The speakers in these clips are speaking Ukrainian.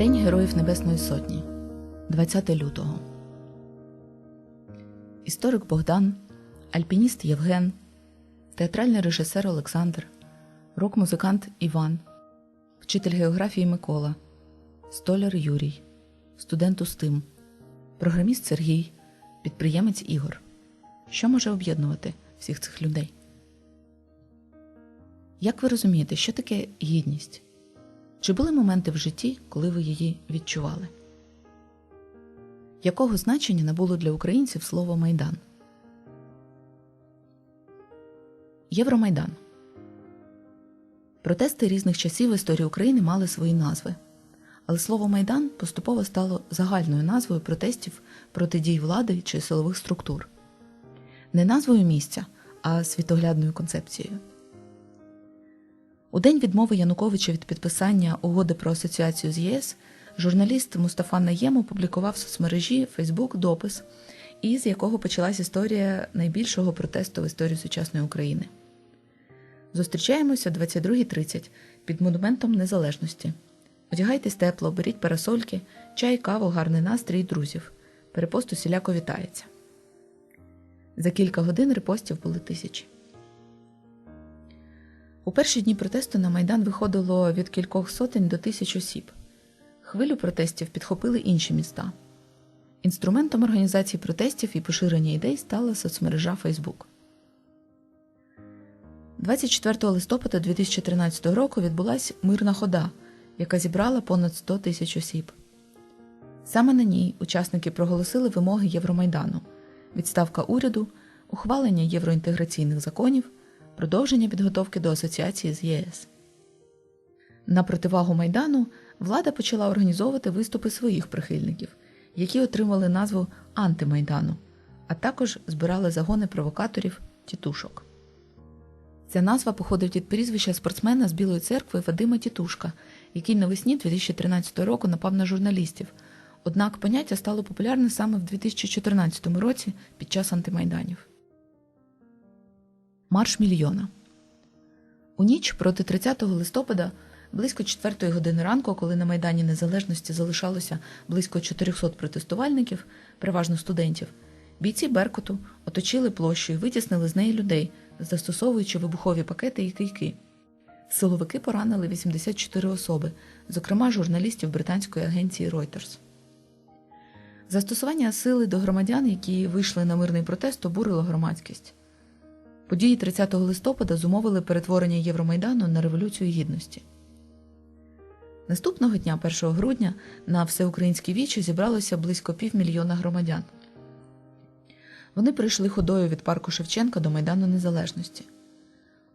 День Героїв Небесної Сотні, 20 лютого. Історик Богдан, альпініст Євген, театральний режисер Олександр, рок-музикант Іван, вчитель географії Микола, столяр Юрій, студент Устим, програміст Сергій, підприємець Ігор. Що може об'єднувати всіх цих людей? Як ви розумієте, що таке гідність? Чи були моменти в житті, коли ви її відчували? Якого значення набуло для українців слово Майдан? Євромайдан. Протести різних часів в історії України мали свої назви. Але слово Майдан поступово стало загальною назвою протестів проти дій влади чи силових структур. Не назвою місця, а світоглядною концепцією. У день відмови Януковича від підписання угоди про асоціацію з ЄС журналіст Мустафа Наєм опублікував в соцмережі Фейсбук допис, із якого почалась історія найбільшого протесту в історії сучасної України. Зустрічаємося о 22.30 під монументом Незалежності. Одягайтесь тепло, беріть парасольки, чай, каву, гарний настрій друзів. Перепост усіляко вітається. За кілька годин репостів були тисячі. У перші дні протесту на Майдан виходило від кількох сотень до тисяч осіб. Хвилю протестів підхопили інші міста. Інструментом організації протестів і поширення ідей стала соцмережа Facebook. 24 листопада 2013 року відбулася мирна хода, яка зібрала понад 100 тисяч осіб. Саме на ній учасники проголосили вимоги Євромайдану, відставка уряду, ухвалення євроінтеграційних законів продовження підготовки до асоціації з ЄС. На противагу Майдану влада почала організовувати виступи своїх прихильників, які отримали назву Антимайдану, а також збирали загони провокаторів тітушок. Ця назва походить від прізвища спортсмена з Білої церкви Вадима Тітушка, який навесні 2013 року напав на журналістів. Однак поняття стало популярне саме в 2014 році під час антимайданів. Марш мільйона. У ніч проти 30 листопада, близько 4 години ранку, коли на Майдані Незалежності залишалося близько 400 протестувальників, переважно студентів, бійці Беркуту оточили площу і витіснили з неї людей, застосовуючи вибухові пакети і кийки. Силовики поранили 84 особи, зокрема журналістів британської агенції Reuters. Застосування сили до громадян, які вийшли на мирний протест, обурило громадськість. Події 30 листопада зумовили перетворення Євромайдану на Революцію Гідності. Наступного дня, 1 грудня, на всеукраїнській вічі зібралося близько півмільйона громадян. Вони прийшли ходою від парку Шевченка до Майдану Незалежності.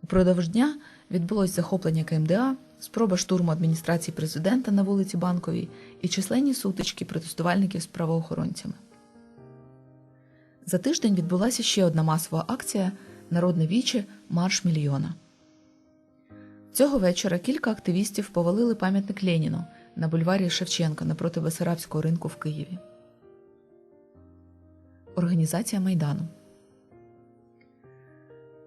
Упродовж дня відбулось захоплення КМДА, спроба штурму адміністрації президента на вулиці Банковій і численні сутички протестувальників з правоохоронцями. За тиждень відбулася ще одна масова акція. Народне віче Марш мільйона. Цього вечора кілька активістів повалили пам'ятник Леніну на бульварі Шевченка напроти Бесарабського ринку в Києві. Організація Майдану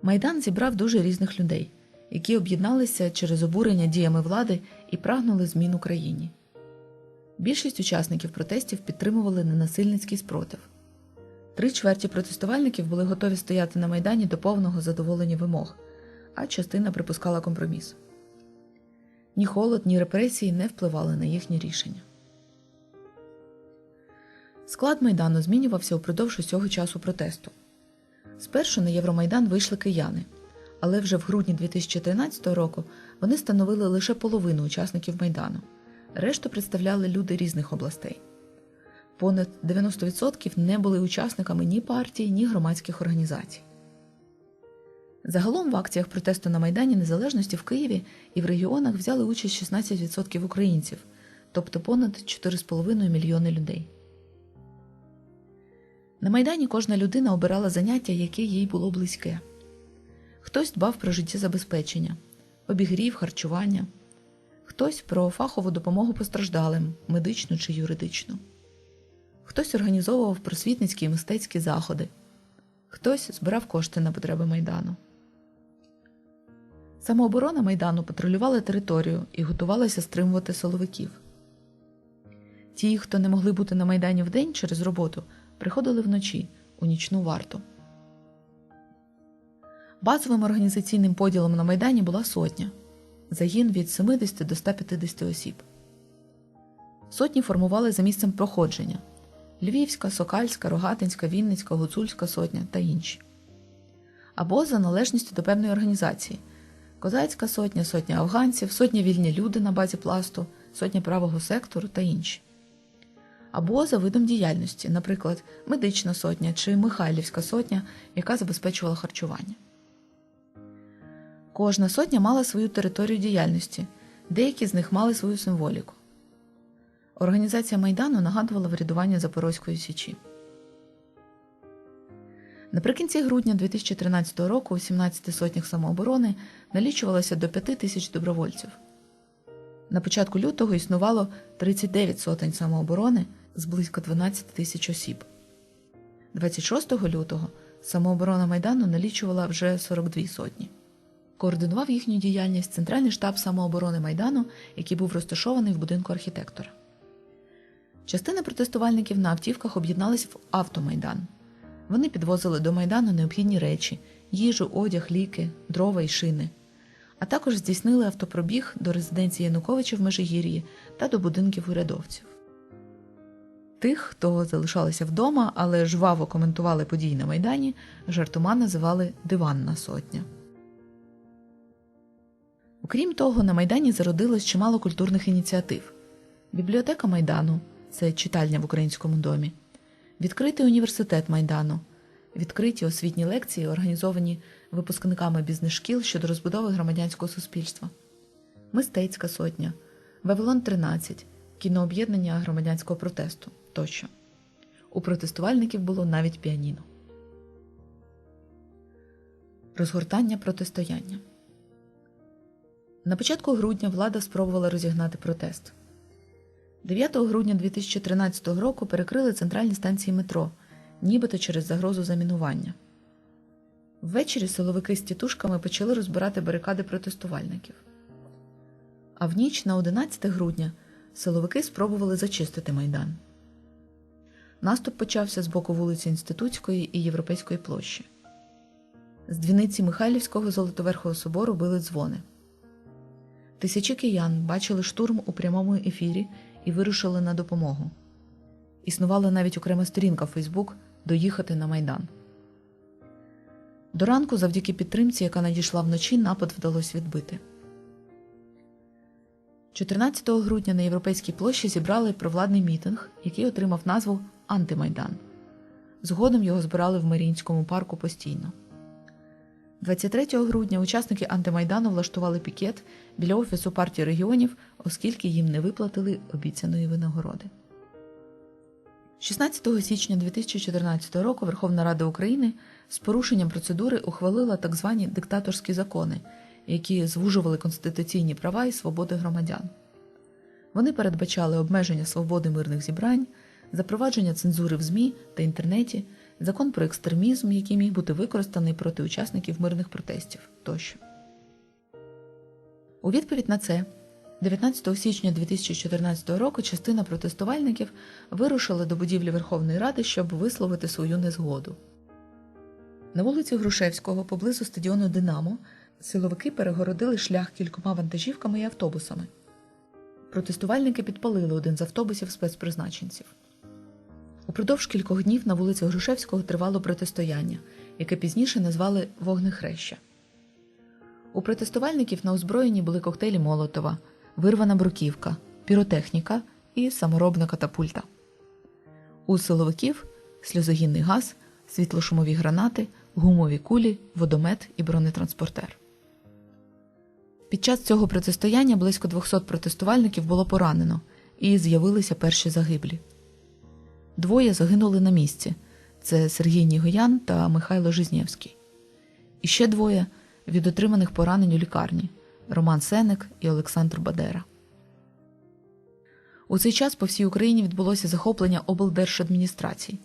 Майдан зібрав дуже різних людей, які об'єдналися через обурення діями влади і прагнули змін у країні. Більшість учасників протестів підтримували ненасильницький спротив. Три чверті протестувальників були готові стояти на Майдані до повного задоволення вимог, а частина припускала компроміс. Ні холод, ні репресії не впливали на їхнє рішення. Склад Майдану змінювався упродовж усього часу протесту. Спершу на Євромайдан вийшли кияни, але вже в грудні 2013 року вони становили лише половину учасників Майдану, решту представляли люди різних областей понад 90% не були учасниками ні партії, ні громадських організацій. Загалом в акціях протесту на Майдані Незалежності в Києві і в регіонах взяли участь 16% українців, тобто понад 4,5 мільйони людей. На Майдані кожна людина обирала заняття, яке їй було близьке. Хтось дбав про життєзабезпечення, обігрів, харчування, хтось про фахову допомогу постраждалим, медичну чи юридичну. Хтось організовував просвітницькі і мистецькі заходи, хтось збирав кошти на потреби Майдану. Самооборона Майдану патрулювала територію і готувалася стримувати силовиків. Ті, хто не могли бути на Майдані вдень через роботу, приходили вночі у нічну варту. Базовим організаційним поділом на Майдані була сотня загін від 70 до 150 осіб. Сотні формували за місцем проходження Львівська, Сокальська, Рогатинська, Вінницька, Гуцульська сотня та інші. Або за належністю до певної організації Козацька сотня, сотня афганців, сотня вільні люди на базі пласту, сотня правого сектору та інші. Або за видом діяльності, наприклад, медична сотня чи Михайлівська сотня, яка забезпечувала харчування. Кожна сотня мала свою територію діяльності, деякі з них мали свою символіку. Організація Майдану нагадувала врядування Запорозької Січі. Наприкінці грудня 2013 року у 17 сотнях самооборони налічувалося до 5 тисяч добровольців. На початку лютого існувало 39 сотень самооборони з близько 12 тисяч осіб. 26 лютого самооборона Майдану налічувала вже 42 сотні. Координував їхню діяльність Центральний штаб самооборони Майдану, який був розташований в будинку архітектора. Частина протестувальників на автівках об'єдналась в автомайдан. Вони підвозили до Майдану необхідні речі, їжу, одяг, ліки, дрова і шини, а також здійснили автопробіг до резиденції Януковича в Межигір'ї та до будинків урядовців. Тих, хто залишалися вдома, але жваво коментували події на Майдані, жартома називали Диванна сотня. Окрім того, на Майдані зародилось чимало культурних ініціатив: Бібліотека Майдану це читальня в українському домі, відкритий університет Майдану, відкриті освітні лекції, організовані випускниками бізнес-шкіл щодо розбудови громадянського суспільства, Мистецька сотня, Вавилон 13, кінооб'єднання громадянського протесту тощо. У протестувальників було навіть піаніно. Розгортання протистояння. На початку грудня влада спробувала розігнати протест. 9 грудня 2013 року перекрили центральні станції метро, нібито через загрозу замінування. Ввечері силовики з тітушками почали розбирати барикади протестувальників. А в ніч на 11 грудня силовики спробували зачистити майдан. Наступ почався з боку вулиці Інститутської і Європейської площі. З дзвіниці Михайлівського Золотоверхого собору били дзвони. Тисячі киян бачили штурм у прямому ефірі і вирушили на допомогу. Існувала навіть окрема сторінка в Фейсбук доїхати на Майдан. До ранку, завдяки підтримці, яка надійшла вночі, напад вдалося відбити. 14 грудня на Європейській площі зібрали провладний мітинг, який отримав назву Антимайдан. Згодом його збирали в Маріїнському парку постійно. 23 грудня учасники антимайдану влаштували пікет біля офісу партії регіонів, оскільки їм не виплатили обіцяної винагороди. 16 січня 2014 року Верховна Рада України з порушенням процедури ухвалила так звані диктаторські закони, які звужували конституційні права і свободи громадян. Вони передбачали обмеження свободи мирних зібрань, запровадження цензури в ЗМІ та інтернеті закон про екстремізм, який міг бути використаний проти учасників мирних протестів тощо. У відповідь на це 19 січня 2014 року частина протестувальників вирушила до будівлі Верховної Ради, щоб висловити свою незгоду. На вулиці Грушевського, поблизу стадіону Динамо, силовики перегородили шлях кількома вантажівками і автобусами. Протестувальники підпалили один з автобусів спецпризначенців. Упродовж кількох днів на вулиці Грушевського тривало протистояння, яке пізніше назвали Вогнехреща. У протестувальників на озброєнні були коктейлі Молотова, вирвана бруківка, піротехніка і саморобна катапульта. У силовиків сльозогінний газ, світлошумові гранати, гумові кулі, водомет і бронетранспортер. Під час цього протистояння близько 200 протестувальників було поранено і з'явилися перші загиблі. Двоє загинули на місці це Сергій Нігоян та Михайло Жизнєвський. І ще двоє від отриманих поранень у лікарні Роман Сеник і Олександр Бадера. У цей час по всій Україні відбулося захоплення облдержадміністрацій.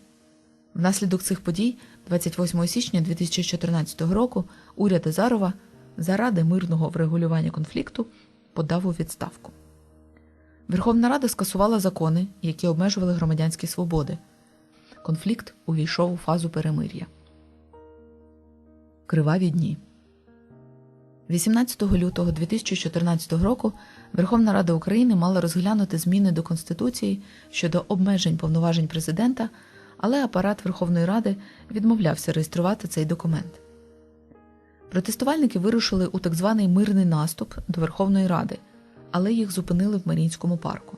Внаслідок цих подій, 28 січня 2014 року, уряд Азарова заради мирного врегулювання конфлікту подав у відставку. Верховна Рада скасувала закони, які обмежували громадянські свободи. Конфлікт увійшов у фазу перемир'я. Криваві дні. 18 лютого 2014 року Верховна Рада України мала розглянути зміни до Конституції щодо обмежень повноважень президента, але апарат Верховної Ради відмовлявся реєструвати цей документ. Протестувальники вирушили у так званий мирний наступ до Верховної Ради, але їх зупинили в Марінському парку.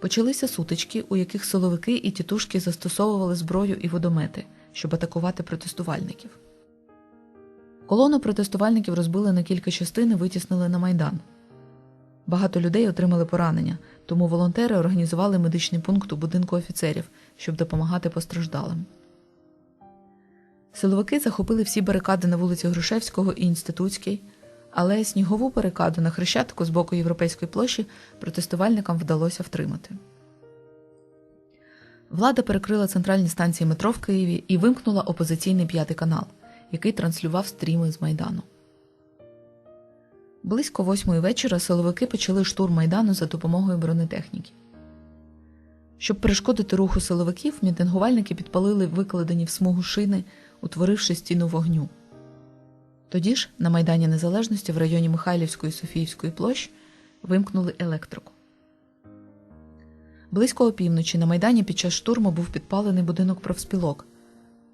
Почалися сутички, у яких силовики і тітушки застосовували зброю і водомети, щоб атакувати протестувальників. Колону протестувальників розбили на кілька частин і витіснили на майдан. Багато людей отримали поранення, тому волонтери організували медичний пункт у будинку офіцерів, щоб допомагати постраждалим. Силовики захопили всі барикади на вулиці Грушевського і Інститутській, але снігову барикаду на Хрещатику з боку Європейської площі протестувальникам вдалося втримати. Влада перекрила центральні станції метро в Києві і вимкнула опозиційний п'ятий канал, який транслював стріми з Майдану. Близько восьмої вечора силовики почали штурм Майдану за допомогою бронетехніки. Щоб перешкодити руху силовиків, мітингувальники підпалили викладені в смугу шини, утворивши стіну вогню. Тоді ж, на Майдані Незалежності в районі Михайлівської Софіївської площ вимкнули електрику. Близько опівночі на Майдані під час штурму був підпалений будинок профспілок.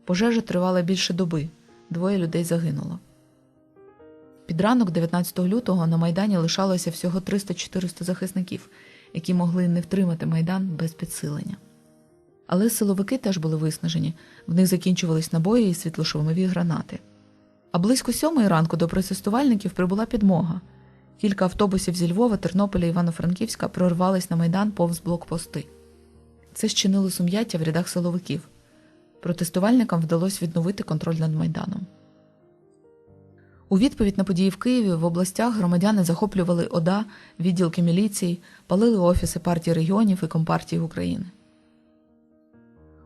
Пожежа тривала більше доби, двоє людей загинуло. Під ранок, 19 лютого, на Майдані лишалося всього 300-400 захисників, які могли не втримати Майдан без підсилення. Але силовики теж були виснажені, в них закінчувались набої і світлошумові гранати. А близько сьомої ранку до протестувальників прибула підмога. Кілька автобусів зі Львова, Тернополя Івано-Франківська прорвались на Майдан повз блокпости. Це щинило сум'яття в рядах силовиків. Протестувальникам вдалося відновити контроль над Майданом. У відповідь на події в Києві в областях громадяни захоплювали ОДА, відділки міліції, палили офіси партії регіонів і Компартії України.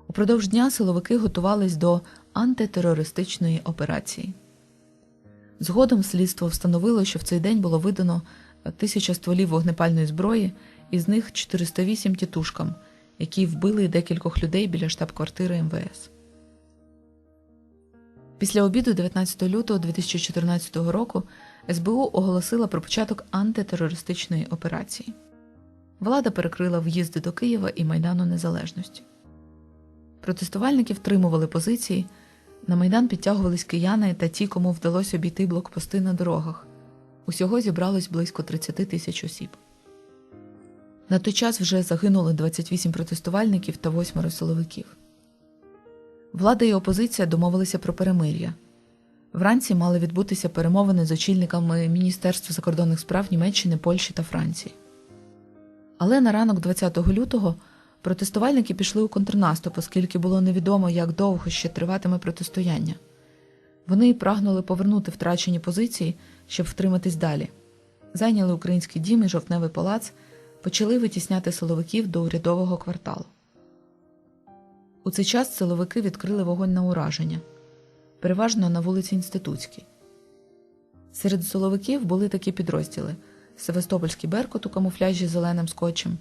Упродовж дня силовики готувались до антитерористичної операції. Згодом слідство встановило, що в цей день було видано тисяча стволів вогнепальної зброї, із них 408 тітушкам, які вбили декількох людей біля штаб-квартири МВС. Після обіду 19 лютого 2014 року СБУ оголосила про початок антитерористичної операції. Влада перекрила в'їзди до Києва і Майдану Незалежності. Протестувальники втримували позиції. На Майдан підтягувались кияни та ті, кому вдалося обійти блокпости на дорогах. Усього зібралось близько 30 тисяч осіб. На той час вже загинули 28 протестувальників та 8 силовиків. Влада і опозиція домовилися про перемир'я. Вранці мали відбутися перемовини з очільниками Міністерства закордонних справ Німеччини, Польщі та Франції. Але на ранок 20 лютого протестувальники пішли у контрнаступ, оскільки було невідомо, як довго ще триватиме протистояння. Вони прагнули повернути втрачені позиції, щоб втриматись далі. Зайняли український дім і жовтневий палац, почали витісняти силовиків до урядового кварталу. У цей час силовики відкрили вогонь на ураження, переважно на вулиці Інститутській. Серед силовиків були такі підрозділи: Севастопольський Беркут у камуфляжі з зеленим скотчем.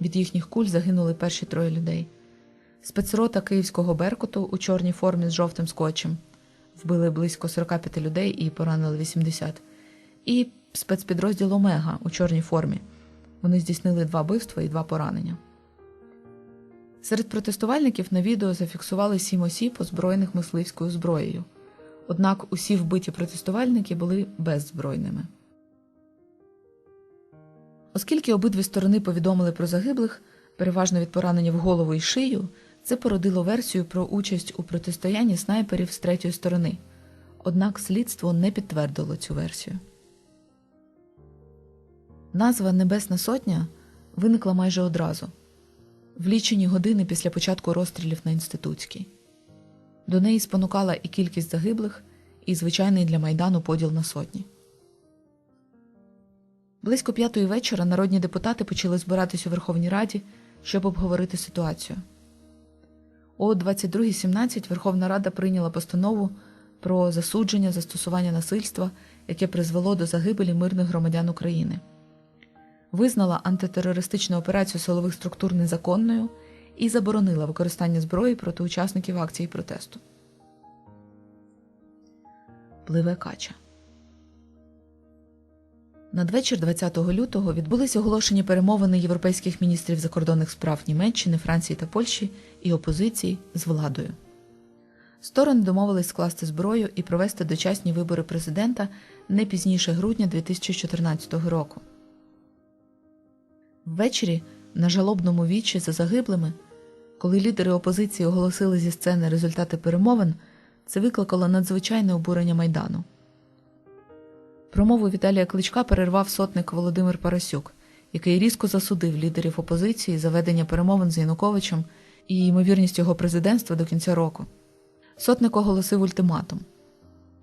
Від їхніх куль загинули перші троє людей. Спецрота Київського Беркуту у чорній формі з жовтим скотчем вбили близько 45 людей і поранили 80. І спецпідрозділ Омега у чорній формі. Вони здійснили два вбивства і два поранення. Серед протестувальників на відео зафіксували сім осіб, озброєних мисливською зброєю. Однак усі вбиті протестувальники були беззбройними. Оскільки обидві сторони повідомили про загиблих, переважно від поранення в голову і шию, це породило версію про участь у протистоянні снайперів з третьої сторони. Однак слідство не підтвердило цю версію. Назва Небесна Сотня виникла майже одразу в лічені години після початку розстрілів на інститутській. До неї спонукала і кількість загиблих, і звичайний для майдану поділ на сотні. Близько п'ятої вечора народні депутати почали збиратись у Верховній Раді, щоб обговорити ситуацію. О 22.17 Верховна Рада прийняла постанову про засудження застосування насильства, яке призвело до загибелі мирних громадян України. визнала антитерористичну операцію силових структур незаконною і заборонила використання зброї проти учасників акції протесту. Пливе кача. Надвечір 20 лютого відбулись оголошені перемовини європейських міністрів закордонних справ Німеччини, Франції та Польщі і опозиції з владою. Сторони домовились скласти зброю і провести дочасні вибори президента не пізніше грудня 2014 року. Ввечері на жалобному вічі за загиблими, коли лідери опозиції оголосили зі сцени результати перемовин, це викликало надзвичайне обурення майдану. Промову Віталія Кличка перервав сотник Володимир Парасюк, який різко засудив лідерів опозиції за ведення перемовин з Януковичем і ймовірність його президентства до кінця року. Сотник оголосив ультиматум: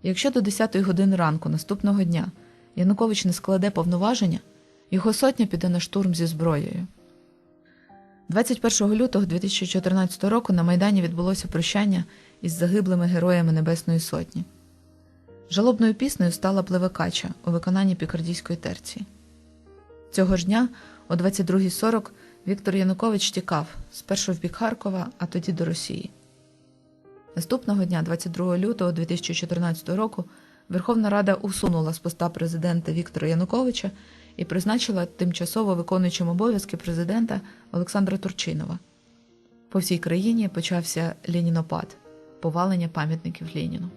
якщо до 10 години ранку наступного дня Янукович не складе повноваження, його сотня піде на штурм зі зброєю. 21 лютого 2014 року на Майдані відбулося прощання із загиблими героями Небесної Сотні. Жалобною піснею стала Плевекача у виконанні пікардійської терції. Цього ж дня, о 22.40, Віктор Янукович тікав спершу в бік Харкова, а тоді до Росії. Наступного дня, 22 лютого 2014 року, Верховна Рада усунула з поста президента Віктора Януковича і призначила тимчасово виконуючим обов'язки президента Олександра Турчинова. По всій країні почався Ленінопад повалення пам'ятників Леніну.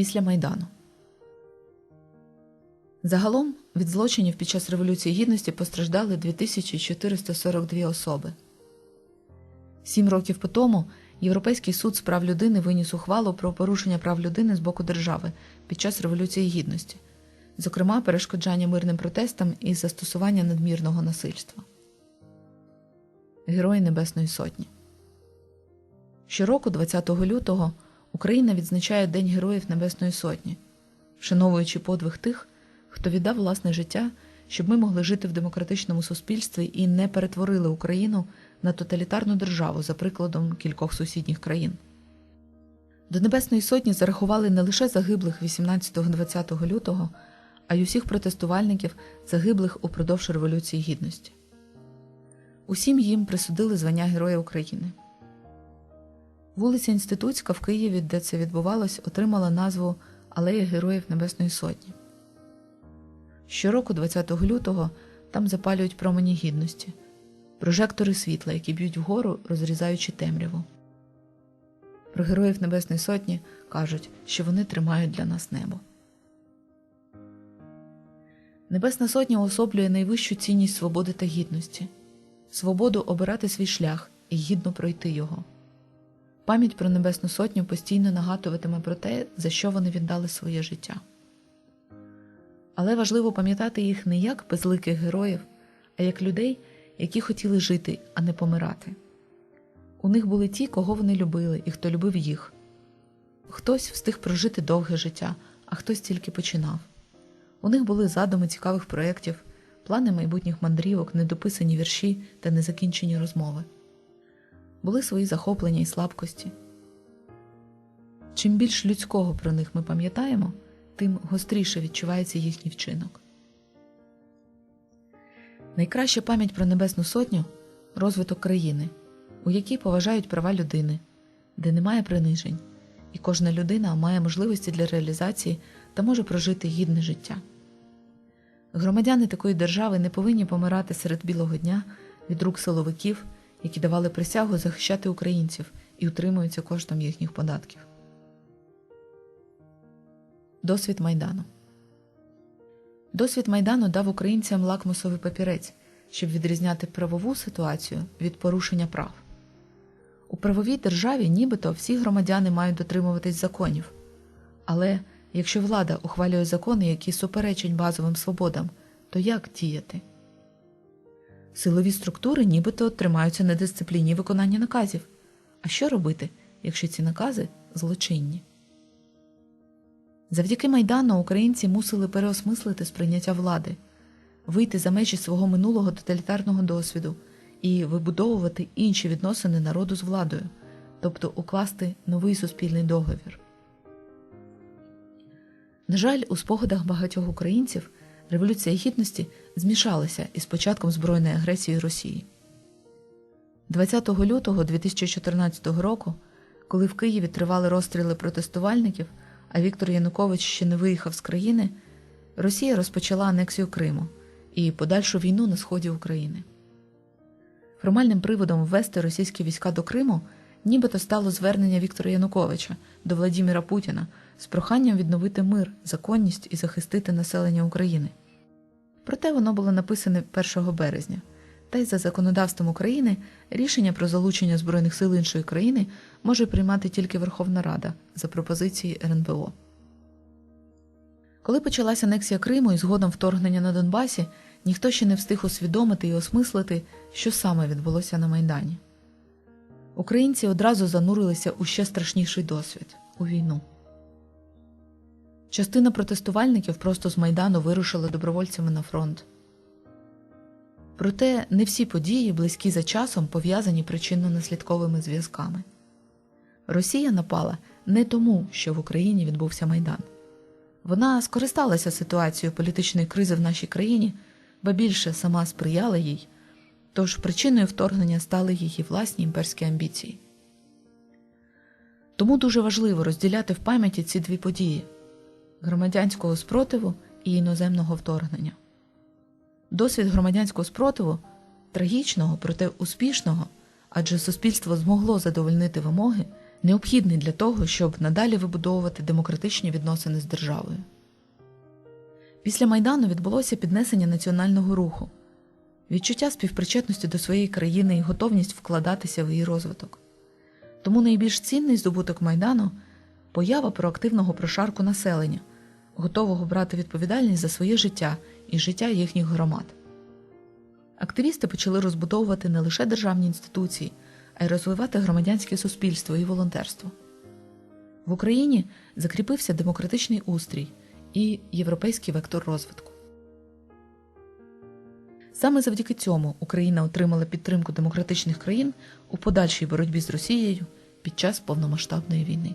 Після Майдану загалом від злочинів під час Революції Гідності постраждали 2442 особи. Сім років по тому Європейський суд з прав людини виніс ухвалу про порушення прав людини з боку держави під час Революції Гідності, зокрема перешкоджання мирним протестам і застосування надмірного насильства. Герої Небесної Сотні. Щороку, 20 лютого, Україна відзначає День Героїв Небесної Сотні, вшановуючи подвиг тих, хто віддав власне життя, щоб ми могли жити в демократичному суспільстві і не перетворили Україну на тоталітарну державу за прикладом кількох сусідніх країн. До Небесної Сотні зарахували не лише загиблих 18-20 лютого, а й усіх протестувальників, загиблих упродовж Революції Гідності. Усім їм присудили звання Героя України. Вулиця Інститутська в Києві, де це відбувалось, отримала назву Алея Героїв Небесної Сотні. Щороку, 20 лютого, там запалюють промені гідності, прожектори світла, які б'ють вгору, розрізаючи темряву. Про Героїв Небесної Сотні кажуть, що вони тримають для нас небо. Небесна Сотня уособлює найвищу цінність свободи та гідності, свободу обирати свій шлях і гідно пройти його. Пам'ять про Небесну Сотню постійно нагадуватиме про те, за що вони віддали своє життя. Але важливо пам'ятати їх не як безликих героїв, а як людей, які хотіли жити, а не помирати. У них були ті, кого вони любили і хто любив їх. Хтось встиг прожити довге життя, а хтось тільки починав. У них були задуми цікавих проєктів, плани майбутніх мандрівок, недописані вірші та незакінчені розмови. Були свої захоплення і слабкості. Чим більш людського про них ми пам'ятаємо, тим гостріше відчувається їхній вчинок. Найкраща пам'ять про Небесну Сотню розвиток країни, у якій поважають права людини, де немає принижень, і кожна людина має можливості для реалізації та може прожити гідне життя. Громадяни такої держави не повинні помирати серед білого дня від рук силовиків, які давали присягу захищати українців і утримуються коштом їхніх податків. Досвід Майдану Досвід Майдану дав українцям лакмусовий папірець, щоб відрізняти правову ситуацію від порушення прав. У правовій державі нібито всі громадяни мають дотримуватись законів. Але якщо влада ухвалює закони, які суперечать базовим свободам, то як діяти? Силові структури нібито тримаються на дисципліні виконання наказів. А що робити, якщо ці накази злочинні? Завдяки Майдану українці мусили переосмислити сприйняття влади, вийти за межі свого минулого тоталітарного досвіду і вибудовувати інші відносини народу з владою, тобто укласти новий суспільний договір. На жаль, у спогадах багатьох українців Революція Гідності змішалася із початком збройної агресії Росії. 20 лютого 2014 року, коли в Києві тривали розстріли протестувальників, а Віктор Янукович ще не виїхав з країни, Росія розпочала анексію Криму і подальшу війну на сході України. Формальним приводом ввести російські війська до Криму нібито стало звернення Віктора Януковича до Владіміра Путіна з проханням відновити мир, законність і захистити населення України. Проте воно було написане 1 березня, та й за законодавством України рішення про залучення Збройних сил іншої країни може приймати тільки Верховна Рада за пропозиції РНБО. Коли почалася анексія Криму і згодом вторгнення на Донбасі, ніхто ще не встиг усвідомити і осмислити, що саме відбулося на Майдані. Українці одразу занурилися у ще страшніший досвід у війну. Частина протестувальників просто з Майдану вирушила добровольцями на фронт. Проте не всі події, близькі за часом, пов'язані причинно-наслідковими зв'язками. Росія напала не тому, що в Україні відбувся Майдан. Вона скористалася ситуацією політичної кризи в нашій країні, ба більше сама сприяла їй, тож причиною вторгнення стали її власні імперські амбіції. Тому дуже важливо розділяти в пам'яті ці дві події громадянського спротиву і іноземного вторгнення. Досвід громадянського спротиву трагічного, проте успішного, адже суспільство змогло задовольнити вимоги, необхідний для того, щоб надалі вибудовувати демократичні відносини з державою. Після Майдану відбулося піднесення національного руху, відчуття співпричетності до своєї країни і готовність вкладатися в її розвиток. Тому найбільш цінний здобуток Майдану поява проактивного прошарку населення, готового брати відповідальність за своє життя і життя їхніх громад. Активісти почали розбудовувати не лише державні інституції, а й розвивати громадянське суспільство і волонтерство. В Україні закріпився демократичний устрій і європейський вектор розвитку. Саме завдяки цьому Україна отримала підтримку демократичних країн у подальшій боротьбі з Росією під час повномасштабної війни.